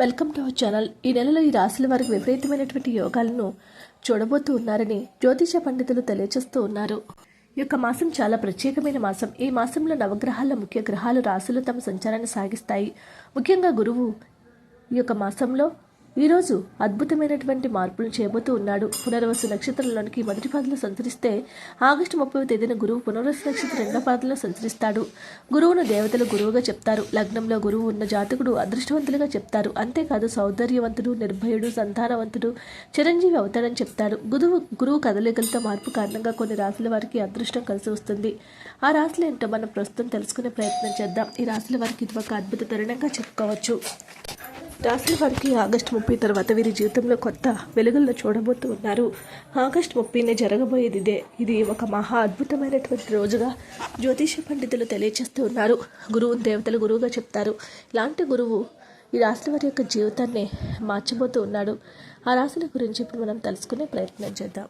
Welcome to our channel. ఈ నెలలో ఈ రాశుల వారికి విపరీతమైనటువంటి యోగాలను చూడబోతూ ఉన్నారని జ్యోతిష పండితులు తెలియజేస్తూ ఉన్నారు. ఈ యొక్క మాసం చాలా ప్రత్యేకమైన మాసం. ఈ మాసంలో నవగ్రహాల ముఖ్య గ్రహాలు రాశులు తమ సంచారాన్ని సాగిస్తాయి. ముఖ్యంగా గురువు ఈ యొక్క మాసంలో ఈరోజు అద్భుతమైనటువంటి మార్పులు చేయబోతూ ఉన్నాడు. పునర్వసు నక్షత్రంలోనికి మొదటి పాదలో సంచరిస్తే ఆగస్టు ముప్పై తేదీన గురువు పునర్వసు నక్షత్రం రెండో పాదలో సంచరిస్తాడు. గురువును దేవతలు గురువుగా చెప్తారు. లగ్నంలో గురువు ఉన్న జాతకుడు అదృష్టవంతులుగా చెప్తారు. అంతేకాదు సౌందర్యవంతుడు నిర్భయుడు సంతానవంతుడు చిరంజీవి అవుతాడని చెప్తాడు. గురువు గురువు కదలికలతో మార్పు కారణంగా కొన్ని రాశుల వారికి అదృష్టం కలిసి వస్తుంది. ఆ రాశులు ఏంటో మనం ప్రస్తుతం తెలుసుకునే ప్రయత్నం చేద్దాం. ఈ రాశుల వారికి ఇది ఒక అద్భుత తరుణంగా చెప్పుకోవచ్చు. రాసిన వారికి ఆగస్టు ముప్పై తర్వాత వీరి జీవితంలో కొత్త వెలుగుల్లో చూడబోతూ ఉన్నారు. ఆగస్టు ముప్పైనే జరగబోయేది ఇదే. ఇది ఒక మహా అద్భుతమైనటువంటి రోజుగా జ్యోతిష పండితులు తెలియజేస్తూ ఉన్నారు. గురువు దేవతలు గురువుగా చెప్తారు. ఇలాంటి గురువు ఈ రాశుల వారి యొక్క జీవితాన్ని మార్చబోతూ ఉన్నాడు. ఆ రాశుల గురించి ఇప్పుడు మనం తెలుసుకునే ప్రయత్నం చేద్దాం.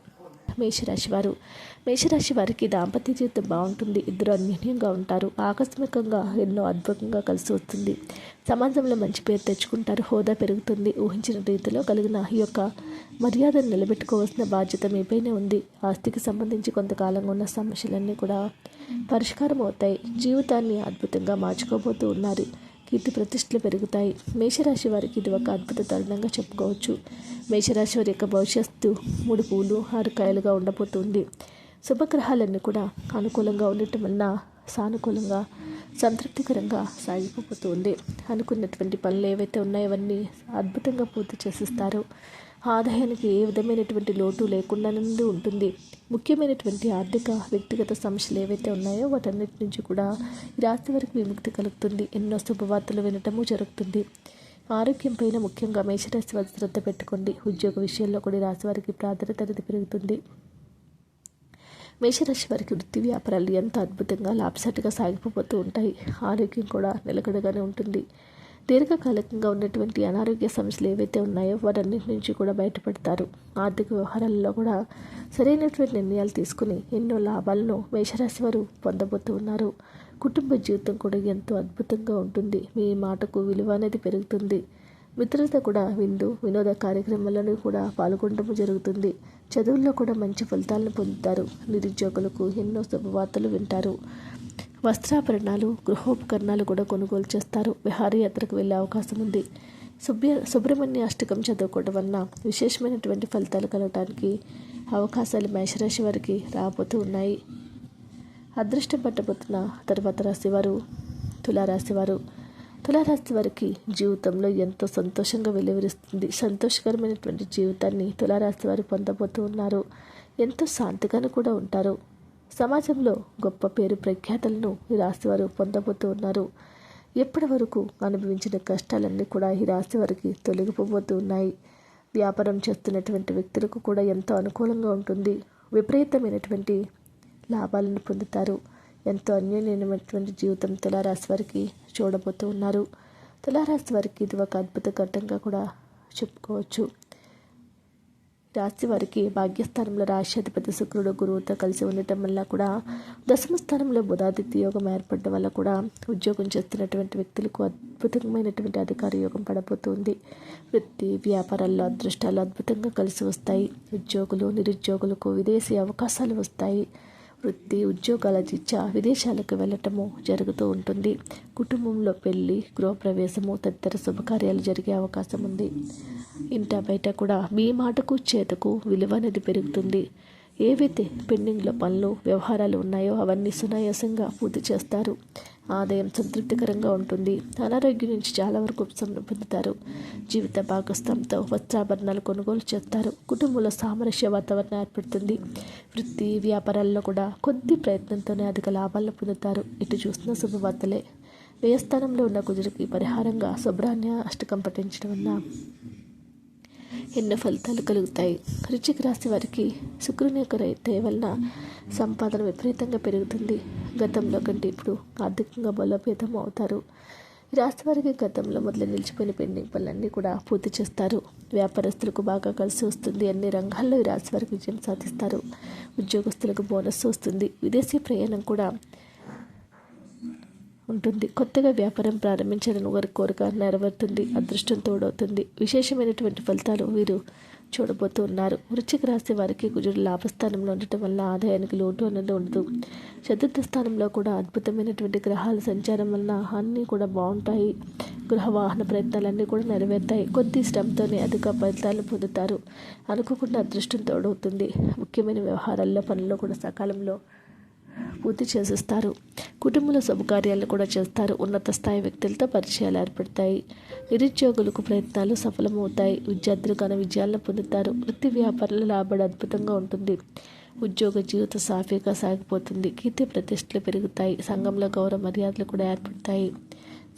మేషరాశి వారు. మేషరాశి వారికి దాంపత్య జీవితం బాగుంటుంది. ఇద్దరు అన్యోన్యంగా ఉంటారు. ఆకస్మికంగా ఎన్నో అద్భుతంగా కలిసి వస్తుంది. సమాజంలో మంచి పేరు తెచ్చుకుంటారు. హోదా పెరుగుతుంది. ఊహించిన రీతిలో కలిగిన ఈ యొక్క మర్యాదను నిలబెట్టుకోవాల్సిన బాధ్యత మీపైనే ఉంది. ఆస్తికి సంబంధించి కొంతకాలంగా ఉన్న సమస్యలన్నీ కూడా పరిష్కారం అవుతాయి. జీవితాన్ని అద్భుతంగా మార్చుకోబోతూ ఉన్నారు. కీర్తి ప్రతిష్టలు పెరుగుతాయి. మేషరాశి వారికి ఇది ఒక అద్భుత తరుణంగా చెప్పుకోవచ్చు. మేషరాశి వారి యొక్క భవిష్యత్తు మూడు పూలు ఆరుకాయలుగా ఉండబోతుంది. శుభగ్రహాలన్నీ కూడా అనుకూలంగా ఉండటం వలన సానుకూలంగా సంతృప్తికరంగా సాగిపోతుంది అనుకున్నటువంటి పనులు ఏవైతే ఉన్నాయో అవన్నీ అద్భుతంగా పూర్తి చేసిస్తారు. ఆదాయానికి ఏ విధమైనటువంటి లోటు లేకుండా నుండి ఉంటుంది. ముఖ్యమైనటువంటి ఆర్థిక వ్యక్తిగత సమస్యలు ఏవైతే ఉన్నాయో వాటన్నిటి నుంచి కూడా ఈ రాశి వారికి విముక్తి కలుగుతుంది. ఎన్నో శుభవార్తలు వినటము జరుగుతుంది. ఆరోగ్యం పైన ముఖ్యంగా మేషరాశి వారి శ్రద్ధ పెట్టుకోండి. ఉద్యోగ విషయంలో కూడా రాశి వారికి ప్రాధాన్యత అనేది పెరుగుతుంది. మేషరాశి వారికి వృత్తి వ్యాపారాలు ఎంత అద్భుతంగా లాభసాటిగా సాగిపోతూ ఉంటాయి. ఆరోగ్యం కూడా నిలకడగానే ఉంటుంది. దీర్ఘకాలికంగా ఉన్నటువంటి అనారోగ్య సమస్యలు ఏవైతే ఉన్నాయో వాటన్నిటి నుంచి కూడా బయటపడతారు. ఆర్థిక వ్యవహారాల్లో కూడా సరైనటువంటి నిర్ణయాలు తీసుకుని ఎన్నో లాభాలను మేషరాశి వారు పొందబోతూ ఉన్నారు. కుటుంబ జీవితం కూడా ఎంతో అద్భుతంగా ఉంటుంది. మీ మాటకు విలువ అనేది పెరుగుతుంది. మిత్రులతో కూడా విందు వినోద కార్యక్రమాలను కూడా పాల్గొనడం జరుగుతుంది. చదువుల్లో కూడా మంచి ఫలితాలను పొందుతారు. నిరుద్యోగులకు ఎన్నో శుభవార్తలు వింటారు. వస్త్రాభరణాలు గృహోపకరణాలు కూడా కొనుగోలు చేస్తారు. విహారయాత్రకు వెళ్ళే అవకాశం ఉంది. సుబ్య సుబ్రహ్మణ్య అష్టకం చదువుకోవడం వలన విశేషమైనటువంటి ఫలితాలు కలగడానికి అవకాశాలు మేషరాశి వారికి రాబోతూ ఉన్నాయి. అదృష్టం పట్టబోతున్న తర్వాత రాశివారు తులారాశివారు తులారాశి వారికి జీవితంలో ఎంతో సంతోషంగా వెలువరిస్తుంది. సంతోషకరమైనటువంటి జీవితాన్ని తులారాశి వారు పొందబోతూ ఉన్నారు. ఎంతో శాంతిగాను కూడా ఉంటారు. సమాజంలో గొప్ప పేరు ప్రఖ్యాతలను ఈ రాశి వారు పొందబోతూ ఉన్నారు. ఎప్పటి వరకు అనుభవించిన కష్టాలన్నీ కూడా ఈ రాశి వారికి తొలగిపోబోతూ ఉన్నాయి. వ్యాపారం చేస్తున్నటువంటి వ్యక్తులకు కూడా ఎంతో అనుకూలంగా ఉంటుంది. విపరీతమైనటువంటి లాభాలను పొందుతారు. ఎంతో అన్యోన్యమైనటువంటి జీవితం తులారాశి వారికి చూడబోతూ ఉన్నారు. తులారాశి వారికి ఇది ఒక అద్భుత ఘట్టంగా కూడా చెప్పుకోవచ్చు. రాశి వారికి భాగ్యస్థానంలో రాశ్యాధిపతి శుక్రుడు గురువుతో కలిసి ఉండటం వల్ల కూడా దశమ స్థానంలో బుధాదిత్య యోగం ఏర్పడడం వల్ల కూడా ఉద్యోగం చేస్తున్నటువంటి వ్యక్తులకు అద్భుతమైనటువంటి అధికార యోగం పడబోతుంది. వృత్తి వ్యాపారాల్లో అదృష్టాలు అద్భుతంగా కలిసి వస్తాయి. ఉద్యోగులు నిరుద్యోగులకు విదేశీ అవకాశాలు వస్తాయి. వృత్తి ఉద్యోగాల రీత్యా విదేశాలకు వెళ్ళటము జరుగుతూ ఉంటుంది. కుటుంబంలో పెళ్ళి గృహప్రవేశము తదితర శుభకార్యాలు జరిగే అవకాశం ఉంది. ఇంట బయట కూడా మీ మాటకు చేతకు విలువ అనేది పెరుగుతుంది. ఏవైతే పెండింగ్లో పనులు వ్యవహారాలు ఉన్నాయో అవన్నీ సునాయాసంగా పూర్తి చేస్తారు. ఆదాయం సంతృప్తికరంగా ఉంటుంది. అనారోగ్యం నుంచి చాలా వరకు ఉపశమనం పొందుతారు. జీవిత భాగస్థంతో వస్త్రాభరణాలు కొనుగోలు చేస్తారు. కుటుంబంలో సామరస్య వాతావరణం ఏర్పడుతుంది. వృత్తి వ్యాపారాల్లో కూడా కొద్ది ప్రయత్నంతోనే అధిక లాభాలను పొందుతారు. ఇటు చూసిన శుభవార్తలే. వ్యయస్థానంలో ఉన్న కుజుడికి పరిహారంగా శుభ్రాన్ని అష్టకం పఠించడం వల్ల ఎన్నో ఫలితాలు కలుగుతాయి. వృశ్చిక రాశి వారికి శుక్రుని యొక్క దయ వలన సంపాదన విపరీతంగా పెరుగుతుంది. గతంలో కంటే ఇప్పుడు ఆర్థికంగా బలోపేతం అవుతారు. ఈ రాశి వారికి గతంలో మొదలు నిలిచిపోయిన పెండింగ్ పనులన్నీ కూడా పూర్తి చేస్తారు. వ్యాపారస్తులకు బాగా కలిసి వస్తుంది. అన్ని రంగాల్లో ఈ రాశి వారికి విజయం సాధిస్తారు. ఉద్యోగస్తులకు బోనస్ వస్తుంది. విదేశీ ప్రయాణం కూడా ఉంటుంది. కొత్తగా వ్యాపారం ప్రారంభించాలని వారి కోరిక నెరవేరుతుంది అదృష్టం తోడవుతుంది. విశేషమైనటువంటి ఫలితాలు వీరు చూడబోతూ ఉన్నారు వృశ్చిక రాశి వారికి గుజుడు లాభస్థానంలో ఉండటం వల్ల ఆదాయానికి లోటు అనేది ఉండదు. చతుర్థ స్థానంలో కూడా అద్భుతమైనటువంటి గ్రహాల సంచారం వలన అన్నీ కూడా బాగుంటాయి. గృహ వాహన ప్రయత్నాలన్నీ కూడా నెరవేరుతాయి. కొద్ది శ్రమతోనే అధిక ఫలితాలు పొందుతారు. అనుకోకుండా అదృష్టం తోడవుతుంది. ముఖ్యమైన వ్యవహారాల్లో పనుల్లో కూడా సకాలంలో పూర్తి చేసేస్తారు. కుటుంబంలో శుభకార్యాలను కూడా చేస్తారు. ఉన్నత స్థాయి వ్యక్తులతో పరిచయాలు ఏర్పడతాయి. నిరుద్యోగులకు ప్రయత్నాలు సఫలమవుతాయి. విద్యార్థులు ఘన విజయాలను పొందుతారు. వృత్తి వ్యాపారాల లాభాలు అద్భుతంగా ఉంటుంది. ఉద్యోగ జీవితం సాఫీగా సాగిపోతుంది. కీర్తి ప్రతిష్టలు పెరుగుతాయి. సంఘంలో గౌరవ మర్యాదలు కూడా ఏర్పడతాయి.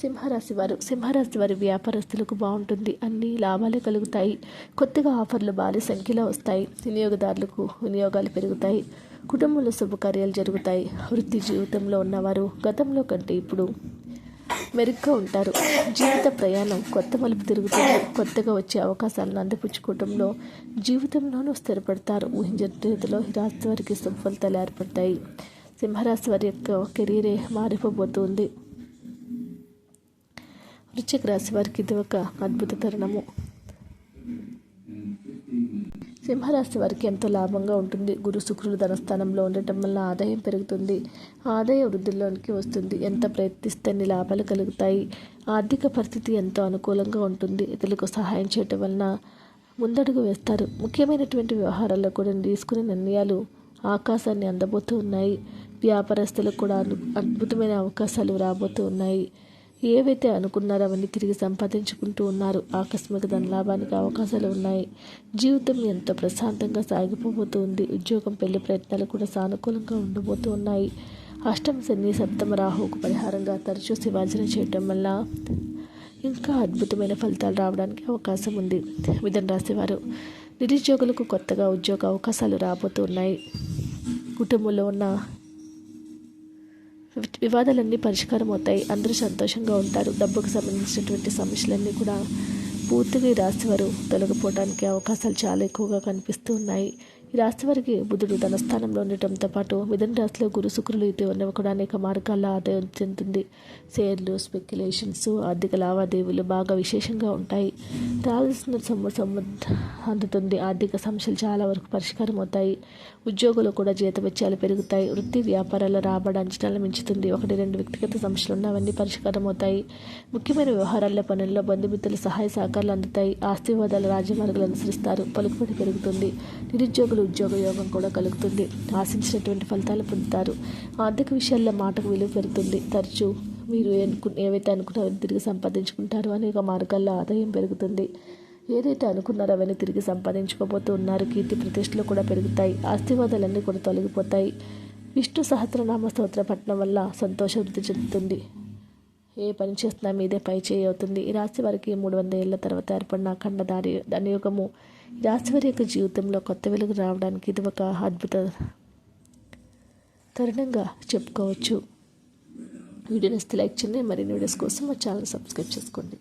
సింహరాశి వారు సింహరాశి వారి వ్యాపారస్తులకు బాగుంటుంది. అన్ని లాభాలు కలుగుతాయి. కొత్తగా ఆఫర్లు భారీ సంఖ్యలో వస్తాయి. వినియోగదారులకు వినియోగాలు పెరుగుతాయి. కుటుంబంలో శుభకార్యాలు జరుగుతాయి. వృత్తి జీవితంలో ఉన్నవారు గతంలో కంటే ఇప్పుడు మెరుగ్గా ఉంటారు. జీవిత ప్రయాణం కొత్త మలుపు తిరుగుతుంది. కొత్తగా వచ్చే అవకాశాలను అందిపుచ్చుకోవడంలో జీవితంలోనూ స్థిరపడతారు. ఊహించిన రీతిలో రాశి వారికి సుఫలతలు ఏర్పడతాయి. సింహరాశి వారి యొక్క కెరీరే మారిపోబోతుంది. వృశ్చిక రాశి వారికి ఇది ఒక అద్భుత తరుణము. సింహరాశి వారికి ఎంతో లాభంగా ఉంటుంది. గురు శుక్రుడు ధనస్థానంలో ఉండటం వల్ల ఆదాయం పెరుగుతుంది. ఆదాయ వృద్ధిలోనికి వస్తుంది. ఎంత ప్రయత్నిస్తే అన్ని లాభాలు కలుగుతాయి. ఆర్థిక పరిస్థితి ఎంతో అనుకూలంగా ఉంటుంది. ఇతరులకు సహాయం చేయటం వలన ముందడుగు వేస్తారు. ముఖ్యమైనటువంటి వ్యవహారాల్లో కూడా తీసుకునే నిర్ణయాలు ఆకాశాన్ని అందబోతూ ఉన్నాయి. వ్యాపారస్తులకు కూడా అద్భుతమైన అవకాశాలు రాబోతూ ఉన్నాయి. ఏవైతే అనుకున్నారో అవన్నీ తిరిగి సంపాదించుకుంటూ ఉన్నారు. ఆకస్మిక ధనలాభానికి అవకాశాలు ఉన్నాయి. జీవితం ఎంతో ప్రశాంతంగా సాగిపోబోతుంది. ఉద్యోగం పెళ్ళి ప్రయత్నాలు కూడా సానుకూలంగా ఉండబోతూ ఉన్నాయి అష్టమ శని సప్తమ రాహుకు పరిహారంగా తరచూ శివాజన చేయటం వల్ల ఇంకా అద్భుతమైన ఫలితాలు రావడానికి అవకాశం ఉంది. విధం రాసేవారు నిరుద్యోగులకు కొత్తగా ఉద్యోగ అవకాశాలు రాబోతున్నాయి. కుటుంబంలో ఉన్న వివాదాలన్నీ పరిష్కారం అవుతాయి అందరూ సంతోషంగా ఉంటారు. డబ్బుకు సంబంధించినటువంటి సమస్యలన్నీ కూడా పూర్తిగా ఈ రాశి తొలగిపోవడానికి అవకాశాలు చాలా ఎక్కువగా కనిపిస్తూ ఉన్నాయి. ఈ రాశి వారికి బుధుడు తన స్థానంలో ఉండటంతో పాటు మిథున రాశిలో గురు శుక్రులు ఇటు ఉన్నవి కూడా అనేక మార్గాల్లో ఆదాయం చెందుతుంది. షేర్లు స్పెక్యులేషన్స్ ఆర్థిక లావాదేవీలు బాగా విశేషంగా ఉంటాయి. రావాల్సిన అందుతుంది. ఆర్థిక సమస్యలు చాలా వరకు పరిష్కారం అవుతాయి. ఉద్యోగులు కూడా జీతవెత్యాలు పెరుగుతాయి. వృత్తి వ్యాపారాల రాబడి అంచనాలు మించుతుంది. ఒకటి రెండు వ్యక్తిగత సమస్యలు ఉన్నవన్నీ పరిష్కారం అవుతాయి. ముఖ్యమైన వ్యవహారాల పనుల్లో బంధుమిత్రుల సహాయ సహకారాలు అందుతాయి. ఆస్తి వివాదాల రాజ్యమార్గాలు అనుసరిస్తారు. పలుకుబడి పెరుగుతుంది. నిరుద్యోగులు ఉద్యోగ యోగం కూడా కలుగుతుంది. ఆశించినటువంటి ఫలితాలు పొందుతారు. ఆర్థిక విషయాల్లో మాటకు విలువ పెరుగుతుంది. తరచూ మీరు అనుకు ఏవైతే అనుకున్నారో తిరిగి సంపాదించుకుంటారో అనేక మార్గాల్లో ఆదాయం పెరుగుతుంది. ఏదైతే అనుకున్నారో అవన్నీ తిరిగి సంపాదించుకోబోతూ ఉన్నారు. కీర్తి ప్రతిష్టలు కూడా పెరుగుతాయి. ఆస్తివాదాలన్నీ కూడా తొలగిపోతాయి. విష్ణు సహస్రనామ స్తోత్ర పట్టణం వల్ల సంతోష వృద్ధి చెందుతుంది. ఏ పని చేస్తున్నా మీదే పై చేయి అవుతుంది. ఈ రాశి వారికి మూడు వందల ఏళ్ళ తర్వాత ఏర్పడిన అఖండ దారి ధనయుగము ఈ యొక్క జీవితంలో కొత్త వెలుగు రావడానికి ఇది ఒక అద్భుత తరుణంగా చెప్పుకోవచ్చు. వీడియో నస్తే లైక్ చేయండి మరిన్ని వీడియోస్ కోసం మా ఛానల్ సబ్స్క్రైబ్ చేసుకోండి.